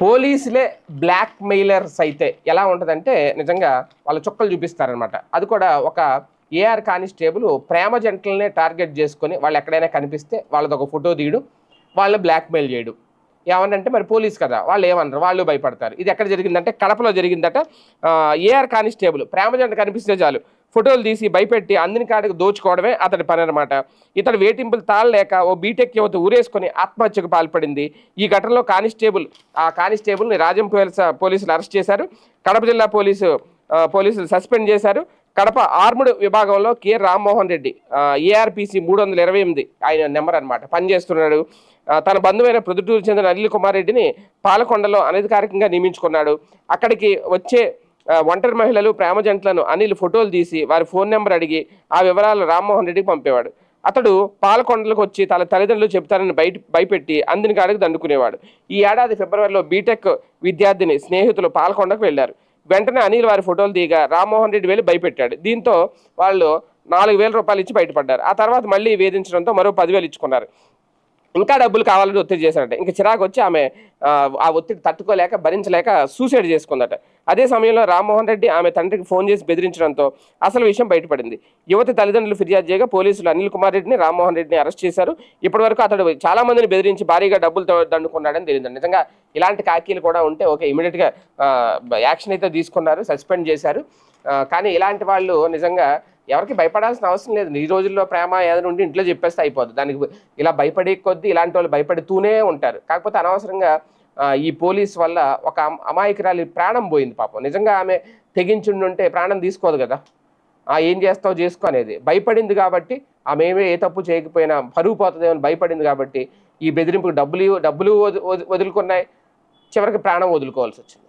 పోలీసులే black mailers అయితే ఎలా ఉంటుందంటే నిజంగా వాళ్ళ చుక్కలు చూపిస్తారనమాట అది కూడా ఒక ఏఆర్ కానిస్టేబుల్ ప్రేమ జంటలనే టార్గెట్ చేసుకొని వాళ్ళు ఎక్కడైనా కనిపిస్తే వాళ్ళది ఒక ఫోటో తీయడం వాళ్ళని బ్లాక్మెయిల్ చేయడం. ఏమనంటే మరి పోలీస్ కదా వాళ్ళు ఏమన్నారు వాళ్ళు భయపడతారు. ఇది ఎక్కడ జరిగిందంటే కడపలో జరిగిందట ఏఆర్ కానిస్టేబుల్ ప్రేమ జంట కనిపిస్తే చాలు. ఫోటోలు తీసి భయపెట్టి అందిన కాడికి దోచుకోవడమే అతడి పని అనమాట ఇతడు వేటింపులు తాళలేక ఓ బీటెక్ యువత ఊరేసుకొని ఆత్మహత్యకు పాల్పడింది. ఈ ఘటనలో కానిస్టేబుల్ ఆ కానిస్టేబుల్ని రాజం పోలీసులు అరెస్ట్ చేశారు. కడప జిల్లా పోలీసు పోలీసులు సస్పెండ్ చేశారు. కడప ఆర్ముడ్ విభాగంలో కె. రామ్మోహన్ రెడ్డి ఏఆర్పిసి మూడు వందల ఇరవై ఎనిమిది ఆయన నెంబర్ అనమాట పనిచేస్తున్నాడు. తన బంధువైన ప్రొద్దుటూరు చెందిన అనిల్ కుమార్ రెడ్డిని పాలకొండలో అనధికారికంగా నియమించుకున్నాడు. అక్కడికి వచ్చే ఒంటరి మహిళలు ప్రేమ జంటలను అనిల్ ఫోటోలు తీసి వారి ఫోన్ నెంబర్ అడిగి ఆ వివరాలు రామ్మోహన్ రెడ్డికి పంపేవాడు. అతడు పాలకొండలకు వచ్చి తన తల్లిదండ్రులు చెప్తారని బయట భయపెట్టి అందిని కాడికి దండుకునేవాడు. ఈ ఏడాది ఫిబ్రవరిలో బీటెక్ విద్యార్థిని స్నేహితులు పాలకొండకు వెళ్ళారు వెంటనే అనిల్ వారి ఫోటోలు దిగా రామ్మోహన్ రెడ్డి వెళ్ళి భయపెట్టాడు. దీంతో వాళ్ళు నాలుగు వేల రూపాయలు ఇచ్చి బయటపడ్డారు. ఆ తర్వాత మళ్ళీ వేధించడంతో మరో పదివేలు ఇచ్చుకున్నారు. ఇంకా డబ్బులు కావాలని ఒత్తిడి చేశారట ఇంకా చిరాకు వచ్చి ఆమె ఆ, ఒత్తిడి తట్టుకోలేక భరించలేక సూసైడ్ చేసుకుందట. అదే సమయంలో రామ్మోహన్ రెడ్డి ఆమె తండ్రికి ఫోన్ చేసి బెదిరించడంతో అసలు విషయం బయటపడింది. యువతి తల్లిదండ్రులు ఫిర్యాదు చేయగా పోలీసులు అనిల్ కుమార్ రెడ్డిని రామ్మోహన్ రెడ్డిని అరెస్ట్ చేశారు. ఇప్పటివరకు అతడు చాలా మందిని బెదిరించి భారీగా డబ్బులతో దండుకున్నాడని తెలియదు. నిజంగా ఇలాంటి కాకీలు కూడా ఉంటే ఓకే ఇమీడియట్గా యాక్షన్ అయితే తీసుకున్నారు సస్పెండ్ చేశారు. కానీ ఇలాంటి వాళ్ళు నిజంగా ఎవరికి భయపడాల్సిన అవసరం లేదు. ఈ రోజుల్లో ప్రేమ ఏదైనా ఉండి ఇంట్లో చెప్పేస్తే అయిపోద్ది. దానికి ఇలా భయపడే కొద్దీ ఇలాంటి వాళ్ళు భయపడుతూనే ఉంటారు. కాకపోతే అనవసరంగా ఈ పోలీస్ వల్ల ఒక అమాయకురాలి ప్రాణం పోయింది పాపం. నిజంగా ఆమె తెగించుండుంటే ప్రాణం తీసుకోదు కదా. ఆ ఏం చేస్తావు చేసుకో అనేది. భయపడింది కాబట్టి ఆమె ఏమే ఏ తప్పు చేయకపోయినా పరుగు పోతుందేమో భయపడింది కాబట్టి ఈ బెదిరింపుకు డబ్బులు డబ్బులు వదులుకున్నాయి. చివరికి ప్రాణం వదులుకోవాల్సి వచ్చింది.